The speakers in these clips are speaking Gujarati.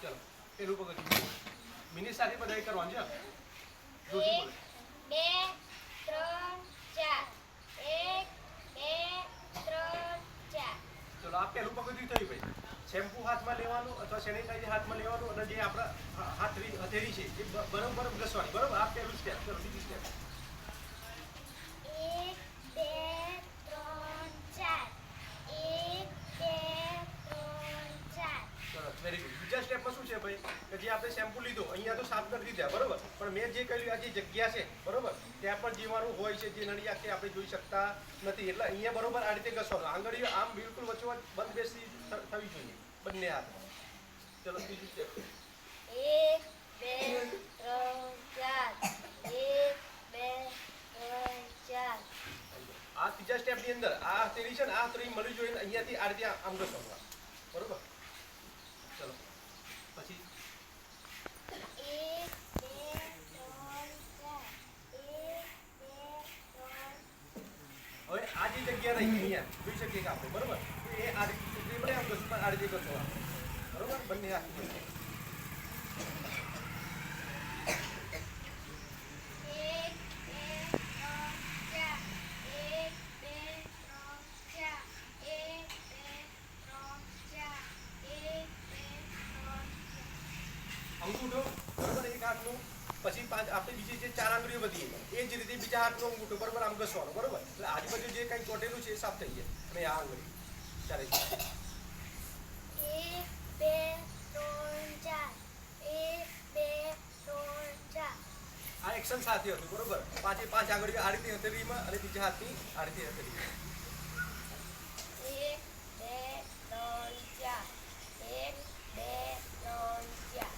ચલો પેલું પગથિયું મિનિટ સાથે બધા કરવાનું છે? બે ત્રણ ચાર. એક બે ત્રણ ચાર. ચલો આ પહેલું પગથિયું થયું ભાઈ. શેમ્પુ હાથમાં લેવાનું અથવા સેનિટાઈઝર હાથમાં લેવાનું અને જે આપણા હાથ હથેરી હથેળી છે એ બરોબર ઘસવાની. બરોબર આ પહેલું સ્ટેપ ચલો બીજું સ્ટેપ એક બે ત્રણ ચાર એક બે ત્રણ ચાર સરસ વેરી ગુડ બીજા સ્ટેપમાં શું છે ભાઈ? કે જે આપણે શેમ્પુ લીધો અહીંયા તો સાફ કરી દીધા બરોબર? પણ મેં જે કહ્યું આ જે જગ્યા છે બરોબર? ત્યાં પણ જીવાણું હોય છે જે નળી આંખે આપણે જોઈ શકતા નથી. એટલે અહીંયા બરોબર આ રીતે ઘસવાનું આંગળીઓ આમ બિલકુલ વચ્ચે બંધ બેસી થવી જોઈએ. બંને હાથ. ચલો બીજું સ્ટેપ એક બે ત્રણ ચાર. એક બે ત્રણ ચાર. આ ત્રીજા સ્ટેપની અંદર આ હથેળી છે ને આ ત્રણ મળવી જોઈને અહીંયાથી આ રીતે આમ ઘસવાનું બરોબર ચલો પછી એક બે ત્રણ ચાર એક બે ત્રણ હવે રહી અહીંયા. જોઈ શકીએ કે આપણે, બરોબર? એ આ રીતે એ બને આમ ઘસવા આ રીતે ઘસવાનું બરોબર? બંને આ અંગૂઠો બરોબર, એક હાથનું પછી પાંચ આપણે બીજી જે ચાર આંગળીઓ બધી એ જ રીતે બીજા હાથનો અંગૂઠો બરોબર આમ ઘસવાનો બરોબર? એટલે આજુબાજુ જે કંઈ ચોટેલું છે એ સાફ થઈ જાય. અને આ આંગળી. ચાલે એક બે ત્રણ ચાર. એક બે ત્રણ ચાર. આ એક્શન સાથે હતું બરોબર? પાંચે પાંચ આંગળીઓ આ રીતે હથેળીમાં અને બીજા હાથની આ રીતે હથેળીમાં એક બે ત્રણ ચાર એક બે ત્રણ ચાર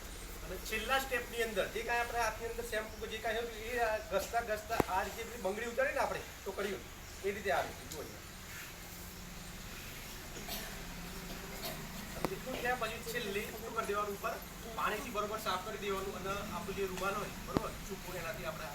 અને છેલ્લા સ્ટેપની અંદર જે કાંઈ આપણે હાથની અંદર શેમ્પુ જે કાંઈ એ ઘસતા ઘસતા આ રીતે પેલી બંગડી ઉતારી ને આપણે, તો કર્યું એ રીતે આ રીતે જુઓ અહીંયા. એટલું થયા પછી છેલ્લે ઉપર કરી દેવાનું ઉપર, પાણીથી બરોબર સાફ કરી દેવાનું અને આપણું જે રૂમાલ હોય, બરોબર, ચૂપો એનાથી આપણે